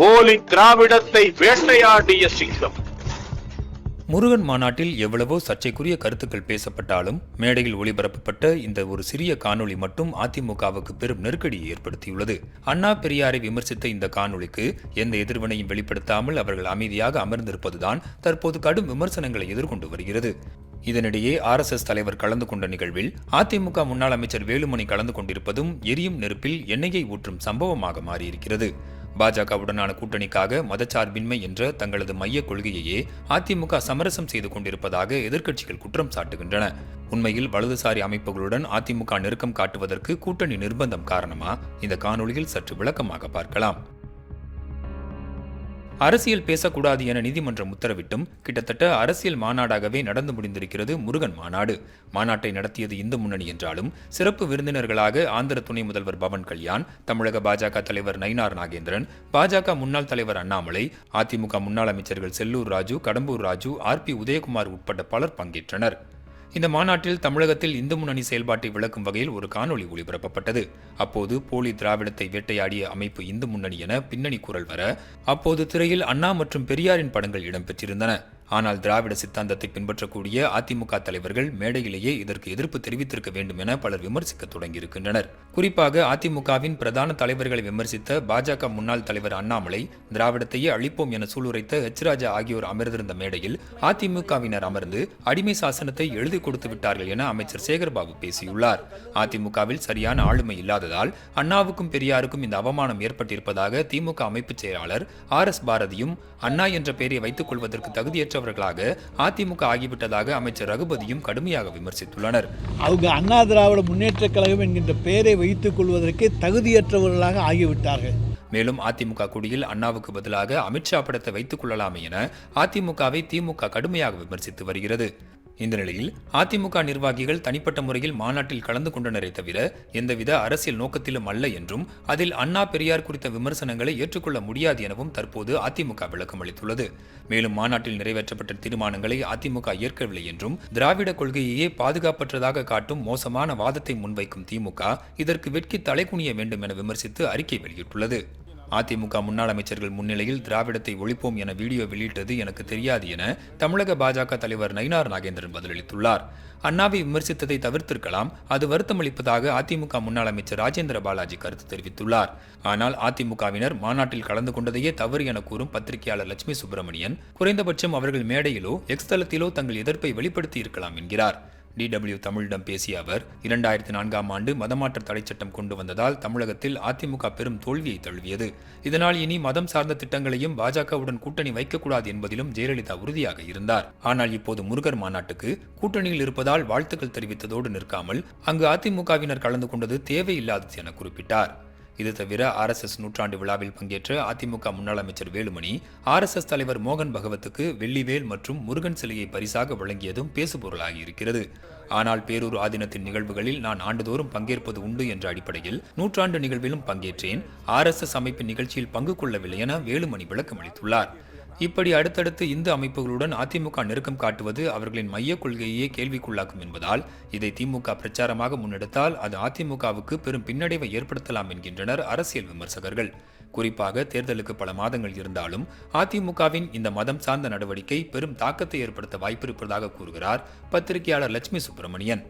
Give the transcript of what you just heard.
போலி திராவிடத்தை வேட்டையாடிய சிங்கம். முருகன் மாநாட்டில் எவ்வளவோ சர்ச்சைக்குரிய கருத்துக்கள் பேசப்பட்டாலும் மேடையில் ஒளிபரப்பப்பட்ட இந்த ஒரு சிறிய காணொளி மட்டும் அதிமுகவுக்கு பெரும் நெருக்கடியை ஏற்படுத்தியுள்ளது. அண்ணா பெரியாரை விமர்சித்த இந்த காணொளிக்கு எந்த எதிர்வினையும் வெளிப்படுத்தாமல் அவர்கள் அமைதியாக அமர்ந்திருப்பதுதான் தற்போது கடும் விமர்சனங்களை எதிர்கொண்டு வருகிறது. இதனிடையே ஆர் எஸ் எஸ் தலைவர் கலந்து கொண்ட நிகழ்வில் அதிமுக முன்னாள் அமைச்சர் வேலுமணி கலந்து கொண்டிருப்பதும் எரியும் நெருப்பில் எண்ணெயை ஊற்றும் சம்பவமாக மாறியிருக்கிறது. பாஜகவுடனான கூட்டணிக்காக மதச்சார்பின்மை என்ற தங்களது மைய கொள்கையையே அதிமுக சமரசம் செய்து கொண்டிருப்பதாக எதிர்க்கட்சிகள் குற்றம் சாட்டுகின்றன. உண்மையில் வலதுசாரி அமைப்புகளுடன் அதிமுக நெருக்கம் காட்டுவதற்கு கூட்டணி நிர்பந்தம் காரணமா? இந்த காணொளியில் சற்று விளக்கமாக பார்க்கலாம். அரசியல் பேசக்கூடாது என நீதிமன்றம் உத்தரவிட்டும். கிட்டத்தட்ட அரசியல் மாநாடாகவே நடந்து முடிந்திருக்கிறது முருகன் மாநாடு. மாநாட்டை நடத்தியது இந்து முன்னணி என்றாலும் சிறப்பு விருந்தினர்களாக ஆந்திர துணை முதல்வர் பவன் கல்யாண் தமிழக பாஜக தலைவர் நயினார் நாகேந்திரன் பாஜக முன்னாள் தலைவர் அண்ணாமலை அதிமுக முன்னாள் அமைச்சர்கள் செல்லூர் ராஜு கடம்பூர் ராஜு ஆர் பி உதயகுமார் உட்பட பலர் பங்கேற்றனர். இந்த மாநாட்டில் தமிழகத்தில் இந்து முன்னணி செயல்பாட்டை விளக்கும் வகையில் ஒரு காணொலி ஒளிபரப்பப்பட்டது அப்போது போலி திராவிடத்தை வேட்டையாடிய அமைப்பு இந்து முன்னணி என பின்னணி குரல் வர அப்போது திரையில் அண்ணா மற்றும் பெரியாரின் படங்கள் இடம்பெற்றிருந்தன. ஆனால் திராவிட சித்தாந்தத்தை பின்பற்றக்கூடிய அதிமுக தலைவர்கள் மேடையிலேயே இதற்கு எதிர்ப்பு தெரிவித்திருக்க வேண்டும் என பலர் விமர்சிக்க தொடங்கியிருக்கின்றனர். குறிப்பாக அதிமுகவின் பிரதான தலைவர்களை விமர்சித்த பாஜக முன்னாள் தலைவர் அண்ணாமலை திராவிடத்தையே அழிப்போம் என சூளுரைத்த எச் ராஜா ஆகியோர் அமர்ந்திருந்த மேடையில் அதிமுகவினர் அமர்ந்து அடிமை சாசனத்தை எழுதி கொடுத்து விட்டார்கள் என அமைச்சர் சேகர்பாபு பேசியுள்ளார். அதிமுகவில் சரியான ஆளுமை இல்லாததால் அண்ணாவுக்கும் பெரியாருக்கும் இந்த அவமானம் ஏற்பட்டிருப்பதாக திமுக அமைப்பு செயலாளர் ஆர் எஸ் பாரதியும் அண்ணா என்ற பெயரை வைத்துக் கொள்வதற்கு தகுதியற்றவர்களாக அதிமுக ஆகிவிட்டதாக அமைச்சர் ரகுபதியும் கடுமையாக விமர்சித்துள்ளனர். அவங்க அண்ணா திராவிட முன்னேற்றக் கழகம் என்கின்ற பெயரை வைத்துக் கொள்வதற்கு தகுதியற்றவர்களாக ஆகிவிட்டார்கள். மேலும் அதிமுக குடியில் அண்ணாவுக்கு பதிலாக அமித்ஷா படத்தை வைத்துக் கொள்ளலாமே என அதிமுகவை திமுக கடுமையாக விமர்சித்து வருகிறது. இந்த நிலையில் அதிமுக நிர்வாகிகள் தனிப்பட்ட முறையில் மாநாட்டில் கலந்து கொண்டனரே தவிர எந்தவித அரசியல் நோக்கத்திலும் அல்ல என்றும் அதில் அண்ணா பெரியார் குறித்த விமர்சனங்களை ஏற்றுக்கொள்ள முடியாது எனவும் தற்போது அதிமுக விளக்கம் அளித்துள்ளது. மேலும் மாநாட்டில் நிறைவேற்றப்பட்ட தீர்மானங்களை அதிமுக ஏற்கவில்லை என்றும் திராவிட கொள்கையையே பாதுகாப்பற்றதாக காட்டும் மோசமான வாதத்தை முன்வைக்கும் திமுக இதற்கு வெட்கி தலைகுனிய வேண்டும் என விமர்சித்து அறிக்கை வெளியிட்டுள்ளது. அதிமுக முன்னாள் அமைச்சர்கள் முன்னிலையில் திராவிடத்தை ஒழிப்போம் என வீடியோ வெளியிட்டது எனக்கு தெரியாது என தமிழக பாஜக தலைவர் நயினார் நாகேந்திரன் பதிலளித்துள்ளார். அண்ணாவை விமர்சித்ததை தவிர்த்திருக்கலாம் அது வருத்தமளிப்பதாக அதிமுக முன்னாள் அமைச்சர் ராஜேந்திர பாலாஜி கருத்து தெரிவித்துள்ளார். ஆனால் அதிமுகவினர் மாநாட்டில் கலந்து கொண்டதையே தவறு என கூறும் பத்திரிகையாளர் லட்சுமி சுப்பிரமணியன் குறைந்தபட்சம் அவர்கள் மேடையிலோ எக்ஸ் தளத்திலோ தங்கள் எதிர்ப்பை வெளிப்படுத்தி இருக்கலாம் என்கிறார். டிடபிள்யூ தமிழிடம் பேசிய அவர் இரண்டாயிரத்தி நான்காம் ஆண்டு மதமாற்ற தடை சட்டம் கொண்டு வந்ததால் தமிழகத்தில் அதிமுக பெரும் தோல்வியை தழுவியது. இதனால் இனி மதம் சார்ந்த திட்டங்களையும் பாஜகவுடன் கூட்டணி வைக்கக்கூடாது என்பதிலும் ஜெயலலிதா உறுதியாக இருந்தார். ஆனால் இப்போது முருகர் மாநாட்டுக்கு கூட்டணியில் இருப்பதால் வாழ்த்துக்கள் தெரிவித்ததோடு நிற்காமல் அங்கு அதிமுகவினர் கலந்து கொண்டது தேவையில்லாதது என குறிப்பிட்டார். இது தவிர ஆர்எஸ்எஸ் நூற்றாண்டு விழாவில் பங்கேற்ற அதிமுக முன்னாள் அமைச்சர் வேலுமணி ஆர்எஸ்எஸ் தலைவர் மோகன் பகவத்துக்கு வெள்ளிவேல் மற்றும் முருகன் சிலையை பரிசாக வழங்கியதும் பேசுபொருளாகி இருக்கிறது. ஆனால் பேரூர் ஆதீனத்தின் நிகழ்வுகளில் நான் ஆண்டுதோறும் பங்கேற்பது உண்டு என்ற அடிப்படையில் நூற்றாண்டு நிகழ்விலும் பங்கேற்றேன். ஆர்எஸ்எஸ் அமைப்பின் நிகழ்ச்சியில் பங்கு கொள்ளவில்லை என வேலுமணி விளக்கம் அளித்துள்ளார் இப்படி அடுத்தடுத்து இந்து அமைப்புகளுடன் அதிமுக நெருக்கம் காட்டுவது அவர்களின் மைய கொள்கையே கேள்விக்குள்ளாக்கும் என்பதால் இதை திமுக பிரச்சாரமாக முன்னெடுத்தால் அது அதிமுகவுக்கு பெரும் பின்னடைவை ஏற்படுத்தலாம் என்கின்றனர் அரசியல் விமர்சகர்கள். குறிப்பாக தேர்தலுக்கு பல மாதங்கள் இருந்தாலும் அதிமுகவின் இந்த மதம் சார்ந்த நடவடிக்கை பெரும் தாக்கத்தை ஏற்படுத்த வாய்ப்பிருப்பதாக கூறுகிறார் பத்திரிகையாளர் லட்சுமி சுப்பிரமணியன்.